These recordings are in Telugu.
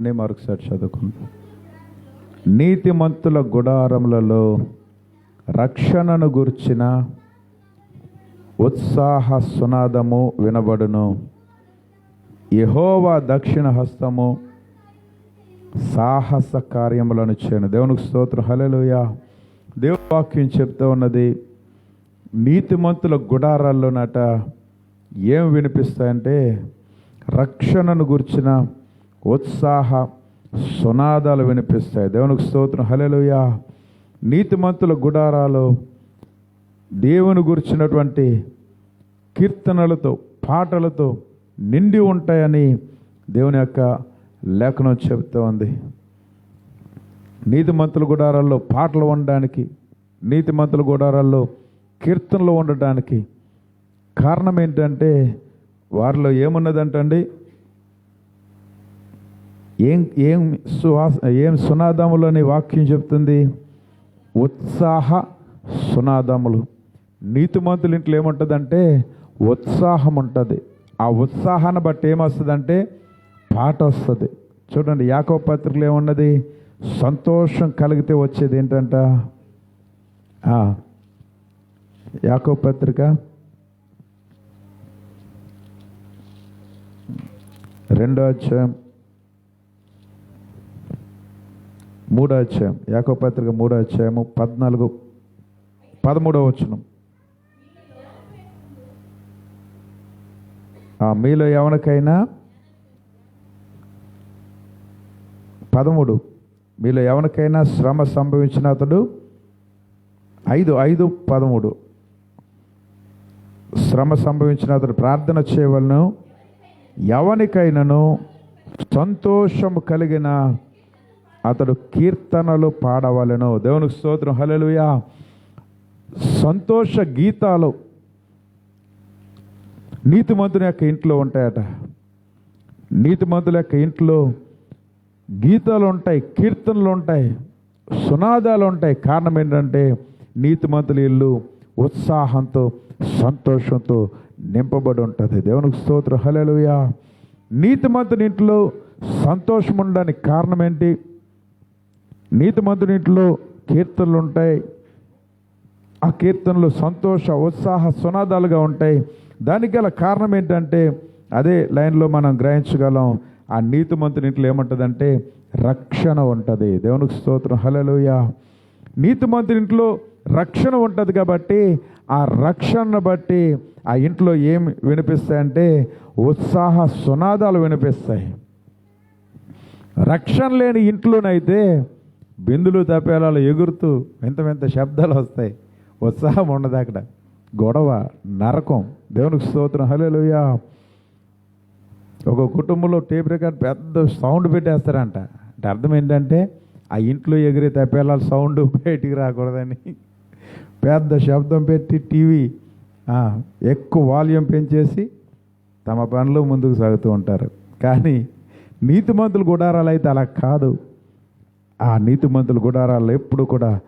నే మరొకసారి చదువుకుందాం. నీతిమంతుల గుడారములలో రక్షణను గుర్చిన ఉత్సాహ సునాదము వినబడును. యహోవా దక్షిణ హస్తము సాహస కార్యములను చేయను. దేవునికి స్తోత్రం. హల్లెలూయా. దేవువాక్యం చెప్తూ ఉన్నది నీతిమంతుల గుడారాల్లోనట ఏం వినిపిస్తాయంటే రక్షణను గుర్చిన ఉత్సాహ సునాదాలు వినిపిస్తాయి. దేవునికి స్తోత్రం. హలెలుయా నీతిమంతుల గుడారాలు దేవుని గురించినటువంటి కీర్తనలతో పాటలతో నిండి ఉంటాయని దేవుని యొక్క లేఖనం చెబుతూ ఉంది. నీతిమంతుల గుడారాల్లో పాటలు ఉండడానికి నీతిమంతుల గుడారాల్లో కీర్తనలు ఉండడానికి కారణం ఏంటంటే వారిలో ఏమున్నదంటండి? ఏం ఏం సువాస ఏం సునాదములని వాక్యం చెప్తుంది? ఉత్సాహ సునాదములు. నీతిమంతుల ఇంట్లో ఏముంటుందంటే ఉత్సాహం ఉంటుంది ఆ ఉత్సాహాన్ని బట్టి ఏమొస్తుందంటే పాట వస్తుంది చూడండి యాకో పత్రికలు ఏమున్నది? సంతోషం కలిగితే వచ్చేది ఏంటంట? ఆ, యాకో పత్రిక రెండో అధ్యాయం మూడో అధ్యాయం. యాకో పత్రిక మూడో అధ్యాయము పద్నాలుగు పదమూడవ వచనం. మీలో ఎవరికైనా పదమూడు మీలో ఎవరికైనా శ్రమ సంభవించిన అతడు ఐదు ఐదు పదమూడు. శ్రమ సంభవించిన అతడు ప్రార్థన చేయవలను ఎవనికైనాను సంతోషము కలిగిన అతడు కీర్తనలు పాడవలను. దేవునికి స్తోత్రం. హలలుయా సంతోష గీతాలు నీతిమంతుని యొక్క ఇంట్లో ఉంటాయట. నీతిమంతుల యొక్క ఇంట్లో గీతాలు ఉంటాయి కీర్తనలు ఉంటాయి సునాదాలు ఉంటాయి. కారణం ఏంటంటే నీతిమంతుల ఇల్లు ఉత్సాహంతో సంతోషంతో నింపబడి ఉంటుంది. దేవునికి స్తోత్రం. హలలుయా నీతిమంతుని ఇంట్లో సంతోషం ఉండడానికి కారణం ఏంటి? నీతిమంతుని ఇంట్లో కీర్తనలు ఉంటాయి. ఆ కీర్తనలు సంతోష ఉత్సాహ సునాదాలుగా ఉంటాయి. దానికి గల కారణం ఏంటంటే అదే లైన్లో మనం గ్రహించగలం ఆ నీతిమంతుని ఇంట్లో ఏముంటుందంటే రక్షణ ఉంటుంది. దేవునికి స్తోత్రం. హల్లెలూయా. నీతిమంతుని ఇంట్లో రక్షణ ఉంటుంది కాబట్టి ఆ రక్షణను బట్టి ఆ ఇంట్లో ఏం వినిపిస్తాయంటే ఉత్సాహ సునాదాలు వినిపిస్తాయి. రక్షణ లేని ఇంట్లోనైతే బిందులు తపేలాలు ఎగురుతూ వింత వింత శబ్దాలు వస్తాయి. ఉత్సాహం ఉండదు అక్కడ. గొడవ నరకం. దేవునికి స్తోత్రం. హల్లెలూయా. ఒక కుటుంబంలో టేప్ రికార్డ్ పెద్ద సౌండ్ పెట్టేస్తారంట. అంటే అర్థం ఏంటంటే ఆ ఇంట్లో ఎగిరే తపేలాల సౌండ్ బయటికి రాకూడదని. పెద్ద శబ్దం పెట్టి టీవీ ఎక్కువ వాల్యూమ్ పెంచేసి తమ పనులు ముందుకు సాగుతూ ఉంటారు. కానీ నీతిమంతులు గుడారాలు అయితే అలా కాదు. ఆ నీతిమంతుల గుడారాలు ఎప్పుడు కూడా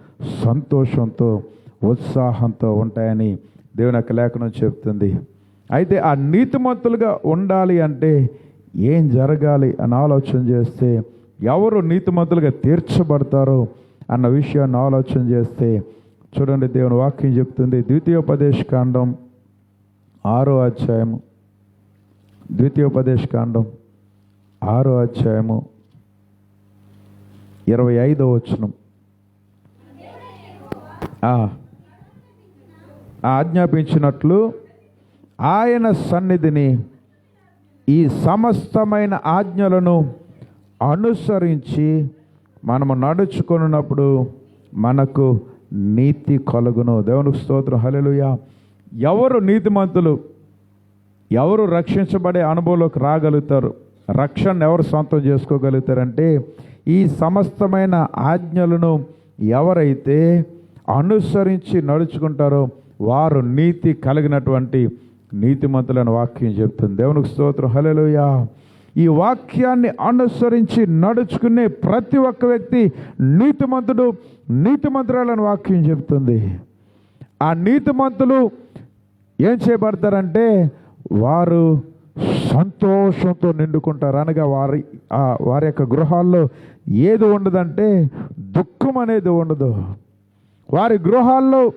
సంతోషంతో ఉత్సాహంతో ఉంటాయని దేవుని యొక్క లేఖనం చెప్తుంది. అయితే ఆ నీతిమంతులుగా ఉండాలి అంటే ఏం జరగాలి అని ఆలోచన చేస్తే ఎవరు నీతిమంతులుగా తీర్చబడతారో అన్న విషయాన్ని ఆలోచన చేస్తే చూడండి దేవుని వాక్యం చెప్తుంది. ద్వితీయోపదేశ కాండం ఆరో అధ్యాయము. ద్వితీయోపదేశ కాండం ఆరో అధ్యాయము. ఇరవై ఐదో వచనం. ఆ, ఆజ్ఞాపించినట్లు ఆయన సన్నిధిని ఈ సమస్తమైన ఆజ్ఞలను అనుసరించి మనము నడుచుకున్నప్పుడు మనకు నీతి కలుగును. దేవునికి స్తోత్రం. హల్లెలూయా. ఎవరు నీతిమంతులు? ఎవరు రక్షించబడే అనుభవంలోకి రాగలుగుతారు? రక్షణ ఎవరు సొంతం చేసుకోగలుగుతారంటే ఈ సమస్తమైన ఆజ్ఞలను ఎవరైతే అనుసరించి నడుచుకుంటారో వారు నీతి కలిగినటువంటి నీతిమంతులను వాక్యం చెప్తుంది. దేవునికి స్తోత్రం. హలలుయా ఈ వాక్యాన్ని అనుసరించి నడుచుకునే ప్రతి ఒక్క వ్యక్తి నీతిమంతుడు నీతిమంతురాలని వాక్యం చెప్తుంది. ఆ నీతిమంతులు ఏం చేయబడతారంటే వారు సంతోషంతో నిండుకుంటారు అనగా వారి వారి యొక్క గృహాల్లో ఏది ఉండదంటే దుఃఖం అనేది ఉండదు. వారి గృహాల్లో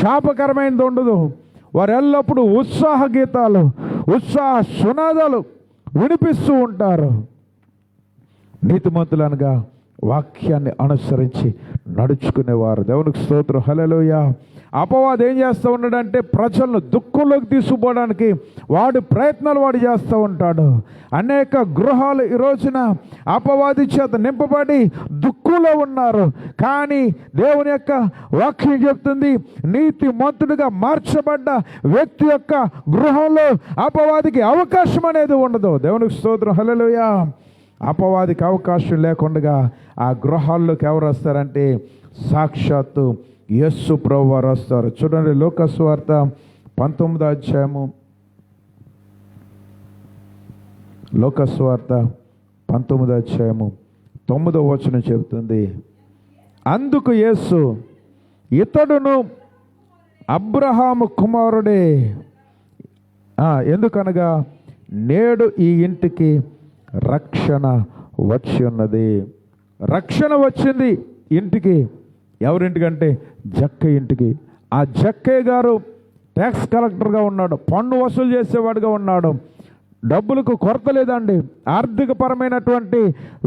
శాపకరమైనది ఉండదు. వారు ఎల్లప్పుడూ ఉత్సాహ గీతాలు ఉత్సాహ సునాదాలు వినిపిస్తూ ఉంటారు. నీతిమంతులనగా వాక్యాన్ని అనుసరించి నడుచుకునేవారు. దేవునికి స్తోత్రం. హలలోయ అపవాది ఏం చేస్తూ ఉన్నాడంటే ప్రజలను దుఃఖంలోకి తీసుకుపోవడానికి వాడు ప్రయత్నాలు వాడు చేస్తూ ఉంటాడు. అనేక గృహాలు ఈ రోజున అపవాది చేత నింపబడి దుఃఖంలో ఉన్నారు. కానీ దేవుని యొక్క వాక్యం చెప్తుంది నీతి మంతుడిగా మార్చబడ్డ వ్యక్తి యొక్క గృహంలో అపవాదికి అవకాశం అనేది ఉండదు. దేవునికి స్తోత్రం. హలలుయా అపవాదికి అవకాశం లేకుండా ఆ గృహాల్లోకి ఎవరు వస్తారంటే సాక్షాత్తు యస్సు ప్రభు వారు వస్తారు చూడండి లోకస్వార్త పంతొమ్మిదో అధ్యాయము. లోకస్వార్త పంతొమ్మిదో అధ్యాయము. తొమ్మిదో వచనం చెబుతుంది. అందుకు యేసు ఇతడును అబ్రహాము కుమారుడే. ఎందుకనగా నేడు ఈ ఇంటికి రక్షణ వచ్చి ఉన్నది. రక్షణ వచ్చింది ఇంటికి. ఎవరింటికంటే జక్క ఇంటికి. ఆ జక్కయ్య గారు ట్యాక్స్ కలెక్టర్గా ఉన్నాడు పన్ను వసూలు చేసేవాడుగా ఉన్నాడు. డబ్బులకు కొరత లేదండి. ఆర్థిక పరమైనటువంటి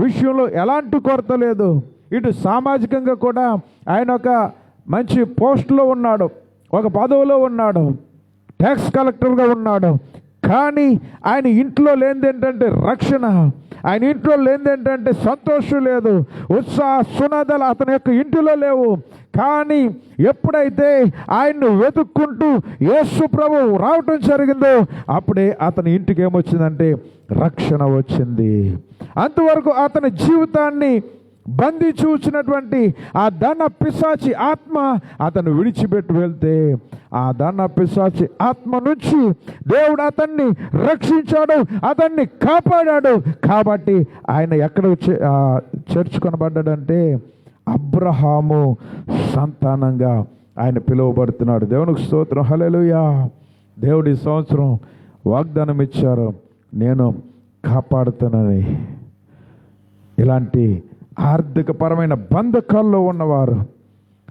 విషయంలో ఎలాంటి కొరత లేదు. ఇటు సామాజికంగా కూడా ఆయన ఒక మంచి పోస్టులో ఉన్నాడు ఒక పదవిలో ఉన్నాడు ట్యాక్స్ కలెక్టర్గా ఉన్నాడు. కానీ ఆయన ఇంట్లో లేనిదేంటంటే రక్షణ. ఆయన ఇంట్లో లేనిదేంటంటే సంతోషం లేదు. ఉత్సాహ సునాదాలు అతని యొక్క ఇంటిలో లేవు. కానీ ఎప్పుడైతే ఆయన్ను వెతుక్కుంటూ యేసు ప్రభు రావటం జరిగిందో అప్పుడే అతని ఇంటికి ఏమొచ్చిందంటే రక్షణ వచ్చింది. అంతవరకు అతని జీవితాన్ని బందీ చూచినటువంటి ఆ ధన పిశాచి ఆత్మ అతను విడిచిపెట్టి వెళ్తే ఆ ధన పిశాచి ఆత్మ నుంచి దేవుడు అతన్ని రక్షించాడు అతన్ని కాపాడాడు. కాబట్టి ఆయన ఎక్కడ చే- చేర్చుకొనబడ్డాడంటే అబ్రహాము సంతానంగా ఆయన పిలువబడుతున్నాడు. దేవునికి స్తోత్రం. హలెలుయా దేవుడి ఈ సంవత్సరం వాగ్దానం ఇచ్చారు నేను కాపాడుతానని. ఇలాంటి ఆర్థికపరమైన బంధకాల్లో ఉన్నవారు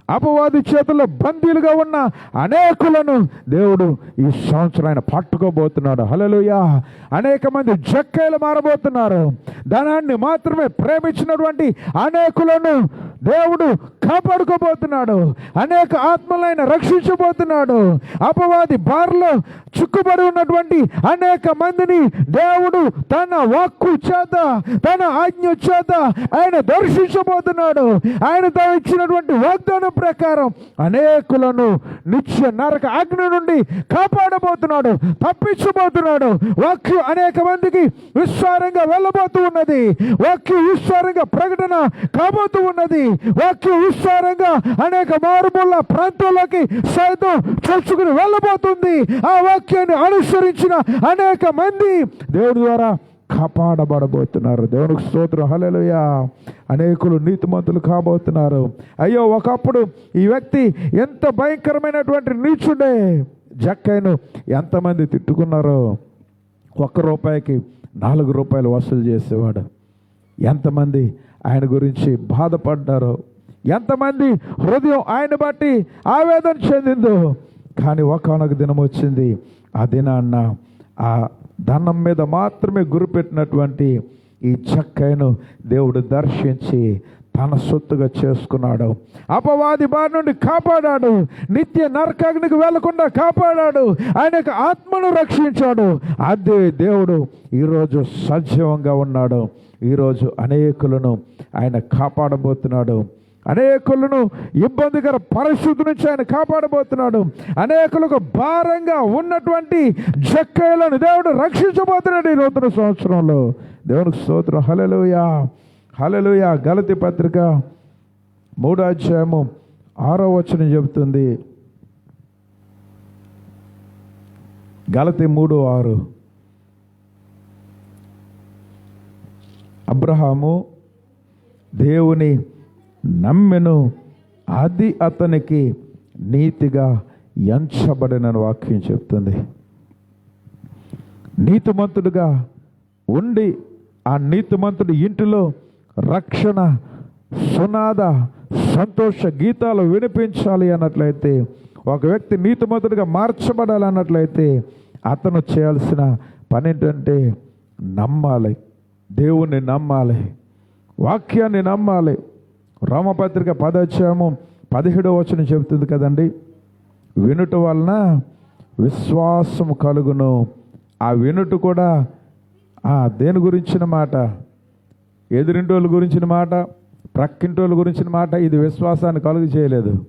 అపవాది చేతుల్లో బందీలుగా ఉన్న అనేకులను దేవుడు ఈ సంవత్సరం ఆయన పట్టుకోబోతున్నాడు. హలలుయా అనేక మంది జక్కేలు మారబోతున్నారు. ధనాన్ని మాత్రమే ప్రేమించినటువంటి అనేకులను దేవుడు కాపాడుకోబోతున్నాడు. అనేక ఆత్మలైన రక్షించబోతున్నాడు. అపవాది బారిలో చిక్కుబడి ఉన్నటువంటి అనేక మందిని దేవుడు తన వాక్కు చేత తన ఆజ్ఞ చేత ఆయన దర్శించబోతున్నాడు. ఆయన తాను ఇచ్చినటువంటి వాగ్దానం ప్రకారం అనేకులను నిత్య నరక అగ్ని నుండి కాపాడబోతున్నాడు తప్పించబోతున్నాడు. వాక్యం అనేక మందికి విస్తారంగా వెళ్ళబోతూ ఉన్నది. వాక్యం విస్తారంగా ప్రకటన కాబోతూ ఉన్నది. వాక్యం విస్తారంగా అనేక మారుమూల ప్రాంతాల్లోకి సైతం చొచ్చుకుని వెళ్ళబోతుంది. ఆ వాక్యాన్ని అనుసరించిన అనేక మంది దేవుడి ద్వారా కాపాడబడబోతున్నారు. దేవునికి స్తోత్రం. హల్లెలూయా. అనేకులు నీతిమంతులు కాబోతున్నారు. అయ్యో ఒకప్పుడు ఈ వ్యక్తి ఎంత భయంకరమైనటువంటి నీచుడే. జక్కైను ఎంతమంది తిట్టుకున్నారో. ఒక్క రూపాయికి నాలుగు రూపాయలు వసూలు చేసేవాడు. ఎంతమంది ఆయన గురించి బాధపడ్డారో. ఎంతమంది హృదయం ఆయన బట్టి ఆవేదన చెందిందో. కానీ ఒకనొక దినం వచ్చింది. ఆ దినాన్న ఆ ధనం మీద మాత్రమే గురిపెట్టినటువంటి ఈ చక్కను దేవుడు దర్శించి తన సొత్తుగా చేసుకున్నాడు. అపవాది బారి నుండి కాపాడాడు. నిత్య నరకాగ్నికి వెళ్ళకుండా కాపాడాడు. ఆయన యొక్క ఆత్మను రక్షించాడు. అదే దేవుడు ఈరోజు సజీవంగా ఉన్నాడు. ఈరోజు అనేకులను ఆయన కాపాడబోతున్నాడు. అనేకులను ఇబ్బందికర పరిస్థితి నుంచి ఆయన కాపాడబోతున్నాడు. అనేకులకు భారంగా ఉన్నటువంటి జక్కలను దేవుడు రక్షించబోతున్నాడు ఈ నూతన సంవత్సరంలో. దేవునికి స్తోత్రం. హలలుయా హలలుయా గలతి పత్రిక మూడో అధ్యాయము ఆరో వచనం చెబుతుంది. గలతి మూడు ఆరు. అబ్రహాము దేవుని నమ్మెను అది అతనికి నీతిగా ఎంచబడినని వాక్యం చెప్తుంది. నీతిమంతుడుగా ఉండి ఆ నీతిమంతుడి ఇంటిలో రక్షణ సునాద సంతోష గీతాలు వినిపించాలి అన్నట్లయితే ఒక వ్యక్తి నీతిమంతుడిగా మార్చబడాలి అన్నట్లయితే అతను చేయాల్సిన పని ఏంటంటే నమ్మాలి. దేవుణ్ణి నమ్మాలి. వాక్యాన్ని నమ్మాలి. రోమపత్రిక పదోధ్యాయము పదిహేడో వచనం చెబుతుంది కదండి. వినుట వలన విశ్వాసం కలుగును. ఆ వినుట కూడా ఆ దేని గురించిన మాట? ఎదురింటోళ్ళ గురించిన మాట? ప్రక్కింటోళ్ళ గురించిన మాట? ఇది విశ్వాసాన్ని కలుగు చేయలేదు.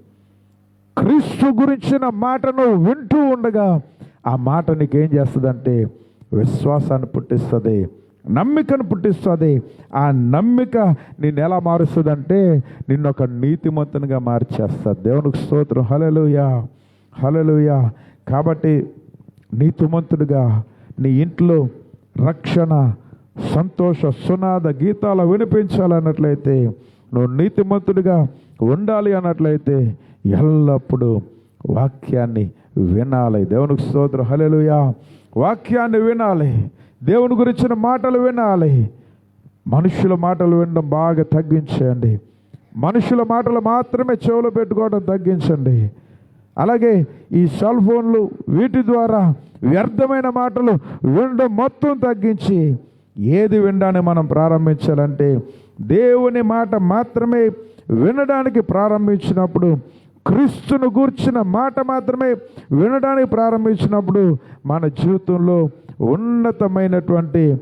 క్రీస్తు గురించిన మాటను వింటూ ఉండగా ఆ మాట నీకేం చేస్తుందంటే విశ్వాసాన్ని పుట్టిస్తుంది. నమ్మికను పుట్టిస్తుంది. ఆ నమ్మిక నిన్ను ఎలా మారుస్తుందంటే నిన్ను ఒక నీతిమంతునిగా మార్చేస్తుంది దేవునికి స్తోత్రం. హలలుయా హలలుయా కాబట్టి నీతిమంతుడిగా నీ ఇంట్లో రక్షణ సంతోష సునాద గీతాలు వినిపించాలన్నట్లయితే నువ్వు నీతిమంతుడిగా ఉండాలి అన్నట్లయితే ఎల్లప్పుడూ వాక్యాన్ని వినాలి. దేవునికి స్తోత్రం. హలలుయా వాక్యాన్ని వినాలి. దేవుని గురించిన మాటలు వినాలి. మనుషుల మాటలు వినడం బాగా తగ్గించండి మనుషుల మాటలు మాత్రమే చెవులు పెట్టుకోవడం తగ్గించండి. అలాగే ఈ సెల్ ఫోన్లు వీటి ద్వారా వ్యర్థమైన మాటలు వినడం మొత్తం తగ్గించి ఏది వినడాన్ని మనం ప్రారంభించాలంటే దేవుని మాట మాత్రమే వినడానికి ప్రారంభించినప్పుడు క్రీస్తును గూర్చిన మాట మాత్రమే వినడానికి ప్రారంభించినప్పుడు మన జీవితంలో ఉన్నతమైనటువంటి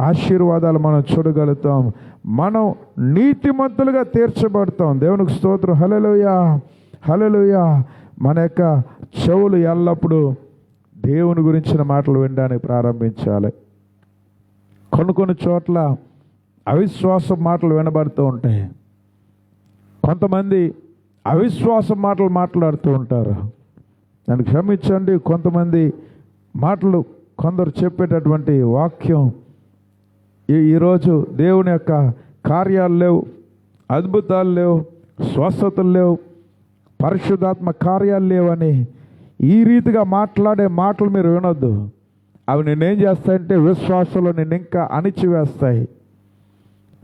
ఆశీర్వాదాలు మనం చూడగలుగుతాం. మనం నీతిమంతులుగా తీర్చబడతాం. దేవునికి స్తోత్రం. హలలుయా హలలుయా మన యొక్క చెవులు ఎల్లప్పుడూ దేవుని గురించిన మాటలు వినడానికి ప్రారంభించాలి. కొన్ని కొన్ని చోట్ల అవిశ్వాసం మాటలు వినబడుతూ ఉంటాయి. కొంతమంది అవిశ్వాసం మాటలు మాట్లాడుతూ ఉంటారు. నన్ను క్షమించండి. కొంతమంది మాటలు కొందరు చెప్పేటటువంటి వాక్యం ఈరోజు దేవుని యొక్క కార్యాలు లేవు అద్భుతాలు లేవు స్వస్థతలు లేవు పరిశుద్ధాత్మ కార్యాలు లేవని ఈ రీతిగా మాట్లాడే మాటలు మీరు వినొద్దు. అవి నేనేం చేస్తాయంటే విశ్వాసంలో నేను ఇంకా అణిచివేస్తాయి.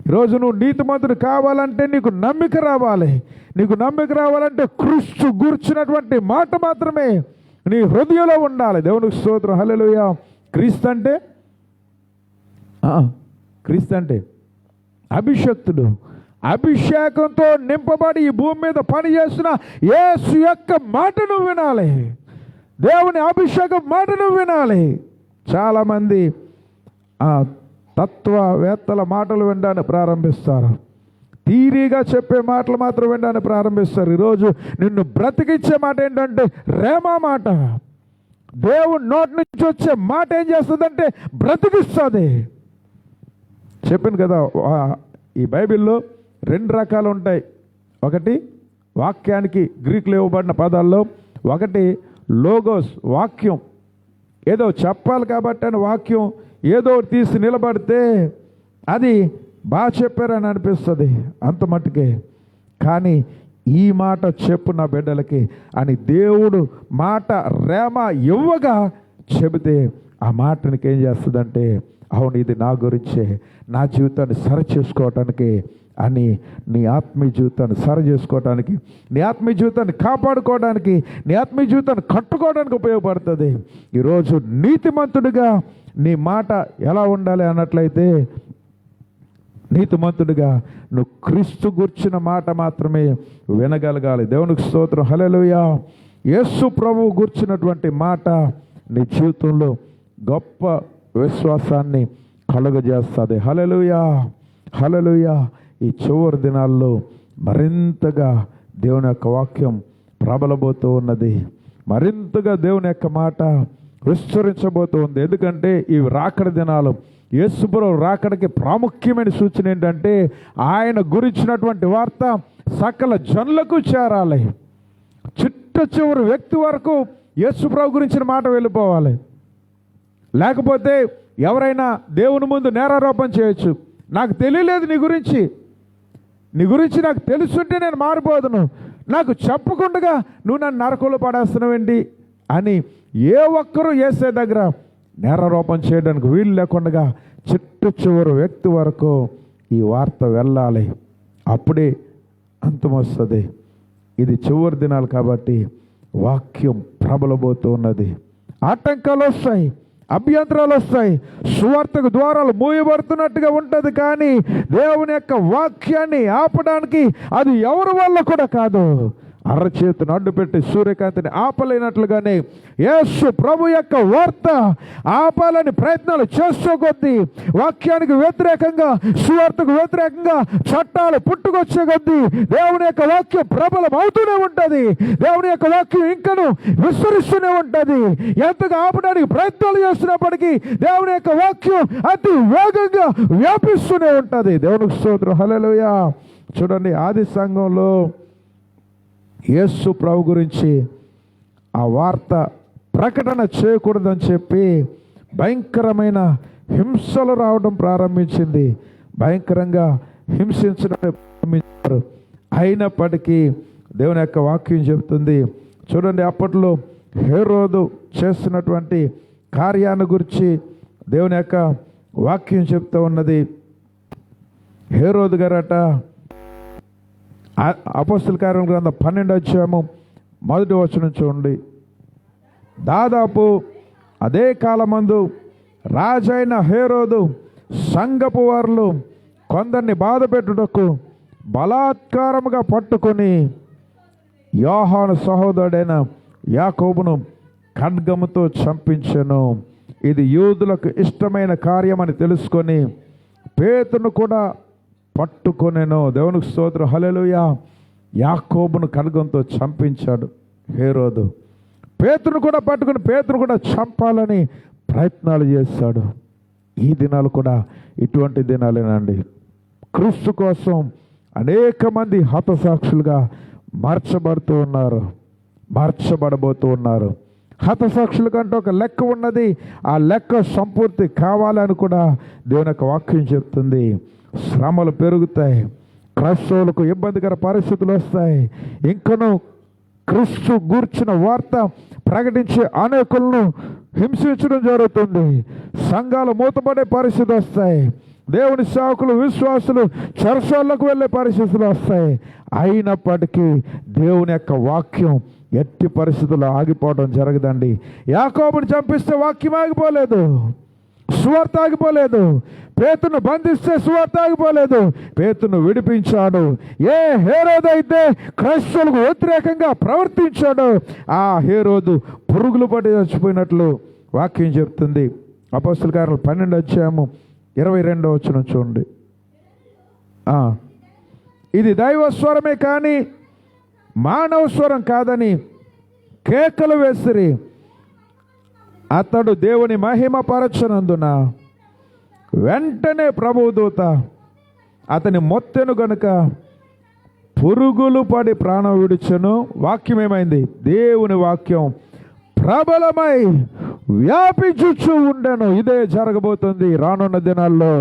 ఈరోజు నువ్వు నీతిమంతుడు కావాలంటే నీకు నమ్మిక రావాలి. నీకు నమ్మిక రావాలంటే కృష్ణు గుర్చినటువంటి మాట మాత్రమే నీ హృదయంలో ఉండాలి. దేవునికి స్తోత్రం. హల్లెలూయా. క్రీస్తు అంటే క్రీస్తు అంటే అభిషక్తుడు అభిషేకంతో నింపబడి ఈ భూమి మీద పనిచేస్తున్న యేసు యొక్క మాటను వినాలి. దేవుని అభిషేకం మాటను వినాలి. చాలామంది ఆ తత్వవేత్తల మాటలు వినడానికి ప్రారంభిస్తారు. తీరిగా చెప్పే మాటలు మాత్రం వినడానికి ప్రారంభిస్తారు. ఈరోజు నిన్ను బ్రతికించే మాట ఏంటంటే రేమా మాట. దేవుడు నోటి నుంచి వచ్చే మాట ఏం చేస్తుందంటే బ్రతికిస్తుంది. చెప్పింది కదా వా- ఈ బైబిల్లో రెండు రకాలు ఉంటాయి. ఒకటి వాక్యానికి గ్రీకులు ఇవ్వబడిన పదాల్లో ఒకటి లోగోస్ వాక్యం. ఏదో చెప్పాలి కాబట్టి అని వాక్యం ఏదో తీసి నిలబడితే అది బాగా చెప్పారని అనిపిస్తుంది అంత మట్టుకే. కానీ ఈ మాట చెప్పు నా బిడ్డలకి అని దేవుడు మాట రేమ ఇవ్వగా చెబితే ఆ మాటనికి ఏం చేస్తుందంటే అవును ఇది నా గురించే. నా జీవితాన్ని సరి చేసుకోవటానికి అని నీ ఆత్మీయ జీవితాన్ని సరి చేసుకోవడానికి నీ ఆత్మీయ జీవితాన్ని కాపాడుకోవడానికి నీ ఆత్మీయ జీవితాన్ని కట్టుకోవడానికి ఉపయోగపడుతుంది. ఈరోజు నీతిమంతుడిగా నీ మాట ఎలా ఉండాలి అన్నట్లయితే నీతిమంతుడిగా నువ్వు క్రీస్తు గుర్చిన మాట మాత్రమే వినగలగాలి. దేవునికి స్తోత్రం. హలలుయా యేసు ప్రభు గుర్చినటువంటి మాట నీ జీవితంలో గొప్ప విశ్వాసాన్ని కలుగజేస్తుంది. హలలుయా హలలుయా ఈ చివరి దినాల్లో మరింతగా దేవుని యొక్క వాక్యం ప్రబలబోతూ ఉన్నది. మరింతగా దేవుని యొక్క మాట విస్తరించబోతూ ఉంది. ఎందుకంటే ఈ రాకడ దినాలు యేసుప్రభు రాకడికి ప్రాముఖ్యమైన సూచన ఏంటంటే ఆయన గురించినటువంటి వార్త సకల జనులకు చేరాలి. చిట్ట చివరి వ్యక్తి వరకు యేసుప్రభు గురించిన మాట వెళ్ళిపోవాలి. లేకపోతే ఎవరైనా దేవుని ముందు నేరారోపణ చేయొచ్చు. నాకు తెలియలేదు నీ గురించి. నీ గురించి నాకు తెలుసుంటే నేను మారిపోదును. నాకు చెప్పకుండా నువ్వు నన్ను నరకంలో పడేస్తున్నావేంటి? అని ఏ ఒక్కరూ వేసే దగ్గర నేరారోపణ చేయడానికి వీలు లేకుండా చిట్టు చివరి వ్యక్తి వరకు ఈ వార్త వెళ్ళాలి. అప్పుడే అంతం వస్తుంది ఇది చివరి దినాలు కాబట్టి వాక్యం ప్రబలబోతూ ఉన్నది. ఆటంకాలు వస్తాయి అభ్యంతరాలు వస్తాయి సువార్తకు ద్వారాలు మూయబడుతున్నట్టుగా ఉంటుంది కానీ దేవుని యొక్క వాక్యాన్ని ఆపడానికి అది ఎవరి వల్ల కూడా కాదు. అరచేతును అడ్డుపెట్టి సూర్యకాంతిని ఆపలేనట్లుగానే యేసు ప్రభు యొక్క వార్త ఆపాలని ప్రయత్నాలు చేస్తూ కొద్దీ వాక్యానికి వ్యతిరేకంగా సువార్తకు వ్యతిరేకంగా చట్టాలు పుట్టుకొచ్చే కొద్దీ దేవుని యొక్క వాక్యం ప్రబలం అవుతూనే ఉంటుంది. దేవుని యొక్క వాక్యం ఇంకను విస్తరిస్తూనే ఉంటుంది. ఎంతగా ఆపడానికి ప్రయత్నాలు చేస్తున్నప్పటికీ దేవుని యొక్క వాక్యం అతి వేగంగా వ్యాపిస్తూనే ఉంటుంది. దేవునికి స్తోత్రం. హల్లెలూయా. చూడండి ఆది సంఘంలో యేసు ప్రభు గురించి ఆ వార్త ప్రకటన చేయకూడదని చెప్పి భయంకరమైన హింసలు రావడం ప్రారంభించింది. భయంకరంగా హింసించడం ప్రారంభించారు. అయినప్పటికీ దేవుని యొక్క వాక్యం చెబుతుంది. చూడండి అప్పట్లో హేరోదు చేస్తున్నటువంటి కార్యాన్ని గురించి దేవుని యొక్క వాక్యం చెప్తూ ఉన్నది. హేరోదు గారట అపస్తుల కార్యం గ్రంథం పన్నెండు వచ్చాము మొదటి వచ్చిన చూడండి. దాదాపు అదే కాలమందు రాజైన హేరోదు సంగపు వారులు కొందరిని బాధ పెట్టుటకు బలాత్కారముగా పట్టుకొని యోహాను సహోదరుడైన యాకోబును ఖడ్గముతో చంపించను. ఇది యూదులకు ఇష్టమైన కార్యమని తెలుసుకొని పేతును కూడా పట్టుకొనెను. దేవునికి స్తోత్రం. హలెలుయా యాకోబును ఖడ్గంతో చంపించాడు హేరోదు. పేతును కూడా పట్టుకుని పేతును కూడా చంపాలని ప్రయత్నాలు చేశాడు. ఈ దినాలు కూడా ఇటువంటి దినాలేనండి. క్రీస్తు కోసం అనేక మంది హతసాక్షులుగా మార్చబడుతూ ఉన్నారు. మార్చబడబోతూ ఉన్నారు. హతసాక్షుల కంటే ఒక లెక్క ఉన్నది. ఆ లెక్క సంపూర్తి కావాలని కూడా దేవుని యొక్క వాక్యం చెప్తుంది. శ్రమలు పెరుగుతాయి. క్రైస్తవులకు ఇబ్బందికర పరిస్థితులు వస్తాయి. ఇంకను క్రీస్తు గూర్చిన వార్త ప్రకటించే అనేకులను హింసించడం జరుగుతుంది. సంఘాలు మూతపడే పరిస్థితి వస్తాయి. దేవుని సేవకులు విశ్వాసులు చర్చలకు వెళ్ళే పరిస్థితులు వస్తాయి. అయినప్పటికీ దేవుని యొక్క వాక్యం ఎట్టి పరిస్థితుల్లో ఆగిపోవడం జరగదండి. యాకోబుని చంపిస్తే వాక్యం ఆగిపోలేదు. సువార్త ఆగిపోలేదు. పేతును బంధిస్తే సువార్త ఆగిపోలేదు. పేతును విడిపించాడు. ఏ హేరోదైతే క్రైస్తవులకు వ్యతిరేకంగా ప్రవర్తించాడో ఆ హేరోదు పురుగులు పడి చచ్చిపోయినట్లు వాక్యం చెప్తుంది. అపస్తుల కారణాలు పన్నెండు వచ్చాము ఇరవై రెండో వచ్చిన చూడండి. ఇది దైవ స్వరమే కానీ మానవ స్వరం కాదని కేకలు వేసిరి. అతడు దేవుని మహిమ పరచనందున వెంటనే ప్రభుదూత అతని మొత్తెను గనుక పురుగులు పడి ప్రాణం విడిచను. వాక్యం ఏమైంది? దేవుని వాక్యం ప్రబలమై వ్యాపించుచు ఉండను. ఇదే జరగబోతుంది రానున్న దినాల్లో.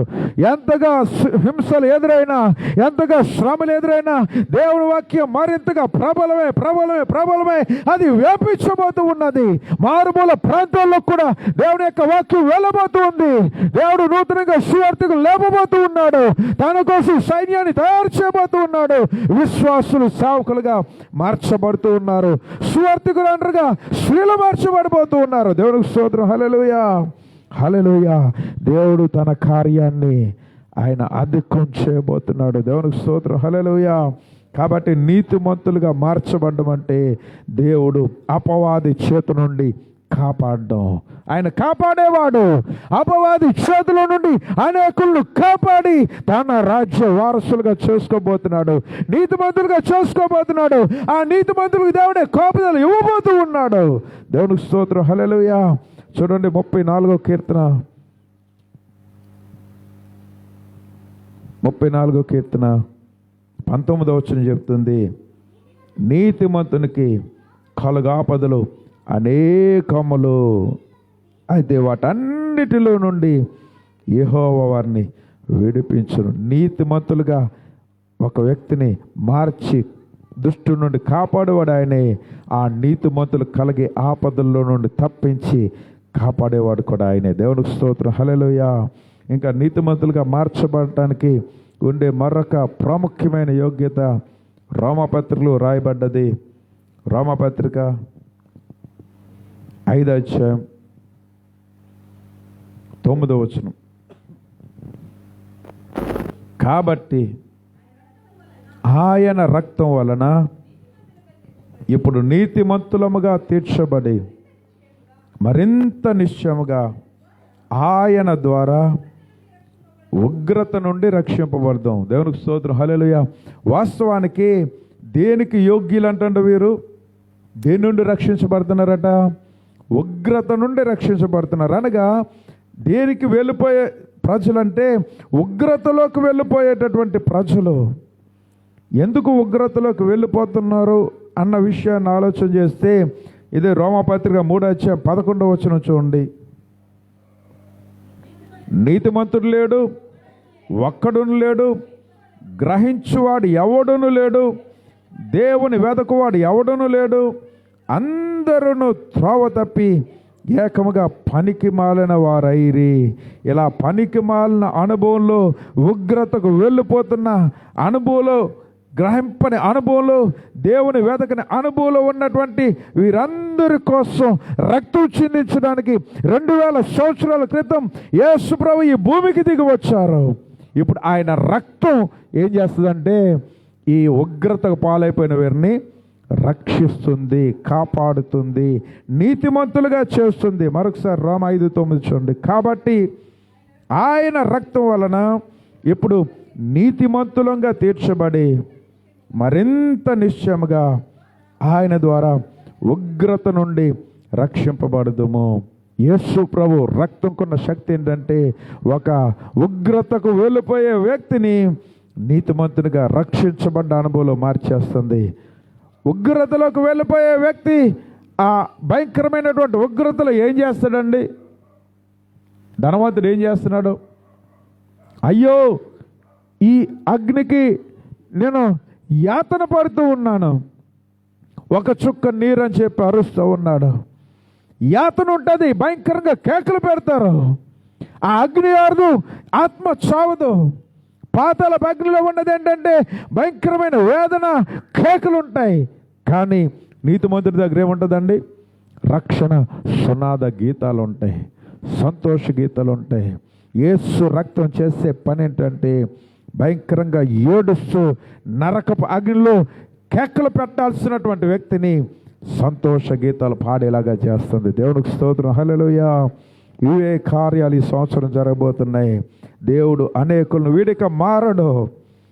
ఎంతగా హింసలు ఎదురైనా ఎంతగా శ్రమలు ఎదురైనా దేవుని వాక్యం మరింతగా ప్రబలమే ప్రబలమే ప్రబలమే అది వ్యాపించబోతూ ఉన్నది. మారుమూల ప్రాంతాల్లో కూడా దేవుని యొక్క వాక్యం వెళ్ళబోతూ ఉంది. దేవుడు నూతనంగా సువార్తకు లేపబోతూ ఉన్నాడు. తన కోసం సైన్యాన్ని తయారు చేయబోతూ ఉన్నాడు. విశ్వాసులు సేవకులుగా మార్చబడుతూ ఉన్నారు. సువార్తికులు అంటారుగా స్త్రీలు మార్చబడిపోతూ ఉన్నారు. దేవునికి స్తోత్రం హల్లెలూయా హల్లెలూయా. దేవుడు తన కార్యాన్ని ఆయన అధికం చేయబోతున్నాడు. దేవునికి స్తోత్రం హల్లెలూయా. కాబట్టి నీతిమంతులుగా మార్చబడ్డమంటే దేవుడు అపవాది చేతి నుండి కాపాడడం ఆయన కాపాడేవాడు. అపవాది చేతుల నుండి అనేకులను కాపాడి తన రాజ్య వారసులుగా చేసుకోబోతున్నాడు. నీతిమంతులుగా చేసుకోబోతున్నాడు. ఆ నీతిమంతులకు దేవుడే కాపుదలు ఇవ్వబోతూ ఉన్నాడు. దేవునికి స్తోత్రం. హలెలుయా చూడండి ముప్పై నాలుగో కీర్తన. ముప్పై నాలుగో కీర్తన. పంతొమ్మిదో వచ్చిన చెప్తుంది. నీతిమంతునికి కలుగాపదలు అనేకములు. అయితే వాటన్నిటిలో నుండి యహోవ వారిని విడిపించును. నీతిమంతులుగా ఒక వ్యక్తిని మార్చి దుష్టు నుండి కాపాడేవాడు ఆయనే. ఆ నీతిమంతులు కలిగే ఆపదల్లో నుండి తప్పించి కాపాడేవాడు కూడా ఆయనే. దేవునికి స్తోత్రం. హలలోయ ఇంకా నీతిమంతులుగా మార్చబడటానికి ఉండే మరొక ప్రాముఖ్యమైన యోగ్యత రోమపత్రికలు రాయబడ్డది. రోమపత్రిక ఐదో అధ్యాయం తొమ్మిదో వచనం. కాబట్టి ఆయన రక్తం వలన ఇప్పుడు నీతిమంతులముగా తీర్చబడి మరింత నిశ్చయముగా ఆయన ద్వారా ఉగ్రత నుండి రక్షింపబడదాం. దేవునికి స్తోత్రం. హల్లెలూయ. వాస్తవానికి దేనికి యోగ్యులు అంటుండ వీరు? దేని నుండి రక్షించబడుతున్నారట? ఉగ్రత నుండి రక్షించబడుతున్నారు. అనగా దేనికి వెళ్ళిపోయే ప్రజలంటే ఉగ్రతలోకి వెళ్ళిపోయేటటువంటి ప్రజలు. ఎందుకు ఉగ్రతలోకి వెళ్ళిపోతున్నారు అన్న విషయాన్ని ఆలోచన చేస్తే ఇదే రోమపత్రిక మూడో అధ్యాయం పదకొండవ వచ్చిన చూడండి. నీతిమంతుడు లేడు ఒక్కడును లేడు గ్రహించువాడు ఎవడును లేడు దేవుని వెదకువాడు ఎవడును లేడు అందరూ త్రోవ తప్పి ఏకముగా పనికి మాలిన వారైరి. ఇలా పనికి మాలిన అనుభవంలో ఉగ్రతకు వెళ్ళిపోతున్న అనుభవంలో గ్రహింపని అనుభవంలో దేవుని వెతకని అనుభవంలో ఉన్నటువంటి వీరందరి కోసం రక్తం చిందించడానికి రెండు వేల సంవత్సరాల క్రితం యేసుప్రభు ఈ భూమికి దిగి వచ్చారు. ఇప్పుడు ఆయన రక్తం ఏం చేస్తుందంటే ఈ ఉగ్రతకు పాలైపోయిన వీరిని రక్షిస్తుంది కాపాడుతుంది నీతిమంతులుగా చేస్తుంది. మరొకసారి రామ ఐదు తొమ్మిది చూడండి. కాబట్టి ఆయన రక్తం వలన ఇప్పుడు నీతిమంతులంగా తీర్చబడి మరింత నిశ్చయముగా ఆయన ద్వారా ఉగ్రత నుండి రక్షింపబడదుము. యేసు ప్రభు రక్తంకున్న శక్తి ఏంటంటే ఒక ఉగ్రతకు వెళ్ళిపోయే వ్యక్తిని నీతిమంతునిగా రక్షించబడ్డ అనుభవంలో మార్చేస్తుంది. ఉగ్రతలోకి వెళ్ళిపోయే వ్యక్తి ఆ భయంకరమైనటువంటి ఉగ్రతలో ఏం చేస్తాడండి? ధనవంతుడు ఏం చేస్తున్నాడు? అయ్యో ఈ అగ్నికి నేను యాతన పడుతూ ఉన్నాను. ఒక చుక్క నీరు అని చెప్పి అరుస్తూ ఉన్నాడు. యాతన ఉంటుంది భయంకరంగా కేకలు పెడతారు. ఆ అగ్ని ఆరదు ఆత్మ చావదు. పాతాల అగ్నిలో ఉన్నది ఏంటంటే భయంకరమైన వేదన కేకలు ఉంటాయి కానీ నీతిమంతుడి దగ్గర ఏముంటుందండి? రక్షణ సునాద గీతాలు ఉంటాయి సంతోష గీతాలు ఉంటాయి ఏసు రక్తం చేసే పని ఏంటంటే భయంకరంగా ఏడుస్తూ నరకపు అగ్నిలో కేకలు పెట్టాల్సినటువంటి వ్యక్తిని సంతోష గీతాలు పాడేలాగా చేస్తుంది. దేవునికి స్తోత్రం. హలలుయా ఇవే కార్యాలు ఈ సంవత్సరం జరగబోతున్నాయి. దేవుడు అనేకులను వీడిక మారడు.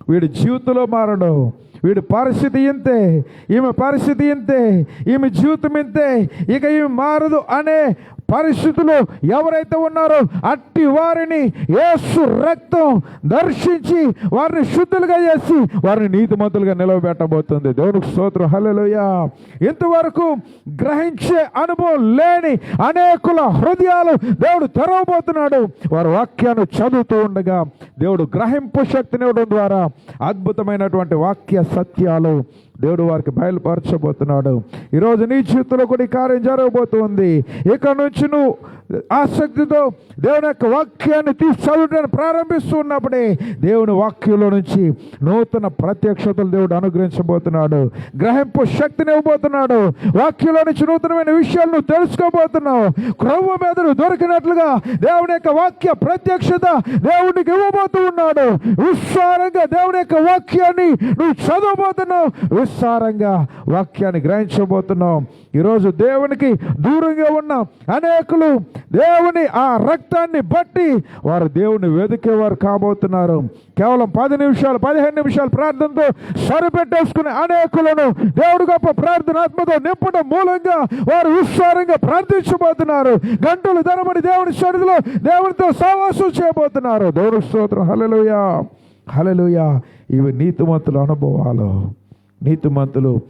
వీడి జీవితంలో మారడు. వీడి పరిస్థితి ఇంతే. ఈమె పరిస్థితి ఇంతే. ఈమె జీవితం ఇంతే. ఇక ఈమె మారదు అనే పరిస్థితులు ఎవరైతే ఉన్నారో అట్టి వారిని యేసు రక్తం దర్శించి వారిని శుద్ధులుగా చేసి వారిని నీతిమంతులుగా నిలవబెట్టబోతుంది. దేవునికి స్తోత్రం. హల్లెలూయా. ఇంతవరకు గ్రహించే అనుభవం లేని అనేకుల హృదయాలు దేవుడు తెరవబోతున్నాడు. వారి వాక్యాన్ని చదువుతూ ఉండగా దేవుడు గ్రహింపు శక్తినివ్వడం ద్వారా అద్భుతమైనటువంటి వాక్య సత్యాలు దేవుడు వారికి బయలుపరచబోతున్నాడు. ఈరోజు నీ జీవితంలో కూడా ఈ కార్యం జరగబోతుంది. ఇక్కడ నుంచి నువ్వు ఆసక్తితో దేవుని యొక్క వాక్యాన్ని తీసి చదవడానికి ప్రారంభిస్తూ ఉన్నప్పుడే దేవుని వాక్యంలో నుంచి నూతన ప్రత్యక్షతలు దేవుడు అనుగ్రహించబోతున్నాడు. గ్రహింపు శక్తిని ఇవ్వబోతున్నాడు. వాక్యంలో నుంచి నూతనమైన విషయాలు నువ్వు తెలుసుకోబోతున్నావు. క్రొవ్వ మీద నువ్వు దొరికినట్లుగా దేవుని యొక్క వాక్య ప్రత్యక్షత దేవునికి ఇవ్వబోతూ ఉన్నాడు. విస్తారంగా దేవుని యొక్క వాక్యాన్ని నువ్వు చదవబోతున్నావు. విస్తారంగా వాక్యాన్ని గ్రహించబోతున్నాం. ఈరోజు దేవునికి దూరంగా ఉన్న అనేకులు దేవుని ఆ రక్తాన్ని బట్టి వారు దేవుని వెతికేవారు కాబోతున్నారు. కేవలం పది నిమిషాలు పదిహేను నిమిషాలు ప్రార్థనతో సరిపెట్టేసుకునే అనేకులను దేవుడు గొప్ప ప్రార్థనాత్మతో నింపడం మూలంగా వారు ఉత్సారంగా ప్రార్థించబోతున్నారు. గంటలు ధరమని దేవుని సన్నిధిలో దేవునితో సావాసం చేయబోతున్నారు. దేవుడు స్తోత్రం. హలలుయా హలలుయా ఇవి నీతిమంతుల అనుభవాలు. నీతిమంతులు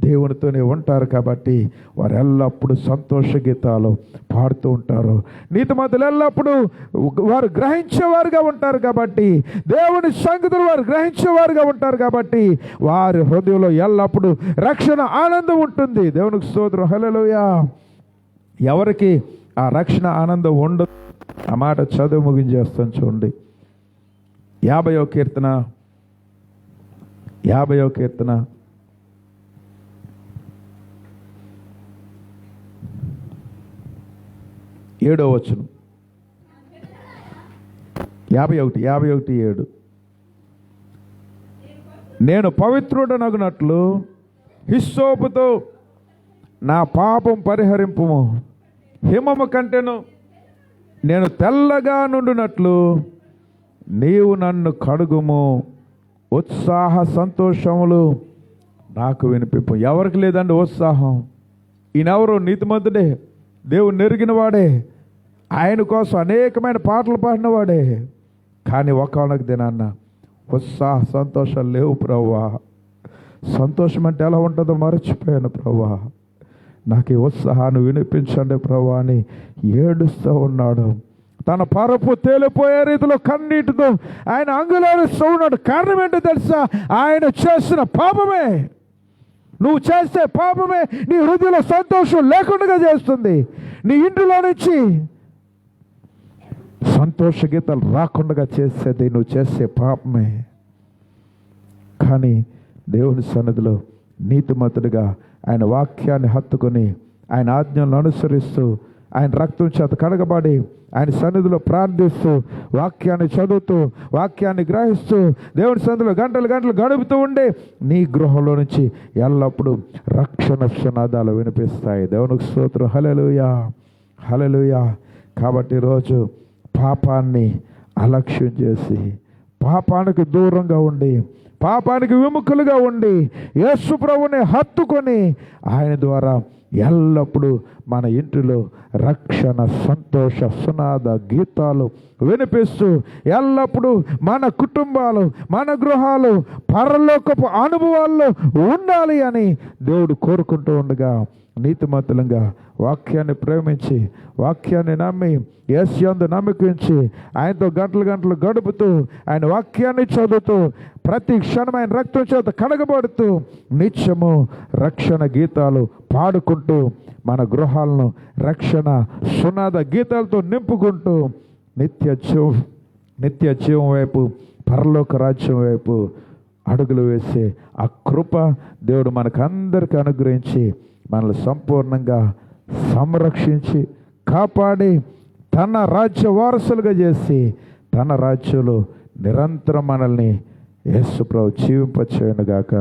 దేవునితోనే ఉంటారు కాబట్టి వారు ఎల్లప్పుడూ సంతోష గీతాలు పాడుతూ ఉంటారు. నీతిమంతులు ఎల్లప్పుడూ వారు గ్రహించేవారుగా ఉంటారు కాబట్టి దేవుని సంగతులు వారు గ్రహించేవారుగా ఉంటారు కాబట్టి వారి హృదయంలో ఎల్లప్పుడూ రక్షణ ఆనందం ఉంటుంది. దేవునికి స్తోత్రం. హల్లెలూయా. ఎవరికి ఆ రక్షణ ఆనందం ఉండదు? ఆ మాట చదువు ముగించేస్తాను చూడండి. యాభయో కీర్తన. యాభయో కీర్తన. ఏడో వచ్చును యాభై ఒకటి యాభై ఒకటి ఏడు. నేను పవిత్రుడనగునట్లు హిస్సోపుతో నా పాపం పరిహరింపుము. హిమము కంటేను నేను తెల్లగా నుండినట్లు నీవు నన్ను కడుగుము. ఉత్సాహ సంతోషములు నాకు వినిపింపు. ఎవరికి లేదండి ఉత్సాహం? ఈయనెవరు? నీతిమంతుడే. దేవుడు నెరిగిన వాడే. ఆయన కోసం అనేకమైన పాటలు పాడిన వాడే. కానీ ఒకనొక దినాన్న ఉత్సాహ సంతోషం లేవు ప్రవ్వా. సంతోషం అంటే ఎలా ఉంటుందో మర్చిపోయాను ప్రవ్వా. నాకు ఈ ఉత్సాహాన్ని వినిపించండి ప్రభా అని ఏడుస్తూ ఉన్నాడు. తన పరపు తేలిపోయే రీతిలో కన్నీటితో ఆయన అంగులారుస్తూ ఉన్నాడు కారణం ఏంటో తెలుసా? ఆయన చేసిన పాపమే. నువ్వు చేస్తే పాపమే నీ హృదయంలో సంతోషం లేకుండా చేస్తుంది. నీ ఇంటిలో నుంచి సంతోష గీతాలు రాకుండా చేసేది నువ్వు చేసే పాపమే. కానీ దేవుని సన్నిధిలో నీతిమంతుడిగా ఆయన వాక్యాన్ని హత్తుకొని ఆయన ఆజ్ఞలను అనుసరిస్తూ ఆయన రక్తం చేత కడగబడి ఆయన సన్నిధిలో ప్రార్థిస్తూ వాక్యాన్ని చదువుతూ వాక్యాన్ని గ్రహిస్తూ దేవుని సన్నిధిలో గంటలు గంటలు గడుపుతూ ఉండే నీ గృహంలో నుంచి ఎల్లప్పుడూ రక్షణ క్షణాదాలు వినిపిస్తాయి. దేవునికి స్తోత్రం. హలలుయా హలలుయా కాబట్టి రోజు పాపాన్ని అలక్ష్యం చేసి పాపానికి దూరంగా ఉండి పాపానికి విముఖులుగా ఉండి యేసు ప్రభుని హత్తుకొని ఆయన ద్వారా ఎల్లప్పుడూ మన ఇంటిలో రక్షణ సంతోష సునాద గీతాలు వినిపిస్తూ ఎల్లప్పుడూ మన కుటుంబాలు మన గృహాలు పరలోకపు అనుభవాల్లో ఉండాలి అని దేవుడు కోరుకుంటూ ఉండగా నీతిమంతులంగా వాక్యాన్ని ప్రేమించి వాక్యాన్ని నమ్మి యేస్యందు నమ్మకించి ఆయనతో గంటలు గంటలు గడుపుతూ ఆయన వాక్యాన్ని చదువుతూ ప్రతి క్షణం ఆయన రక్తం చేత కడగబడుతూ నిత్యము రక్షణ గీతాలు పాడుకుంటూ మన గృహాలను రక్షణ సునాద గీతాలతో నింపుకుంటూ నిత్య జీవం నిత్య జీవం వైపు పరలోక రాజ్యం వైపు అడుగులు వేసే ఆ కృప దేవుడు మనకందరికీ అనుగ్రహించి మనల్ని సంపూర్ణంగా సంరక్షించి కాపాడి తన రాజ్య వారసులుగా చేసి తన రాజ్యంలో నిరంతరం మనల్ని యేసుప్రభు జీవింపచేయను గాక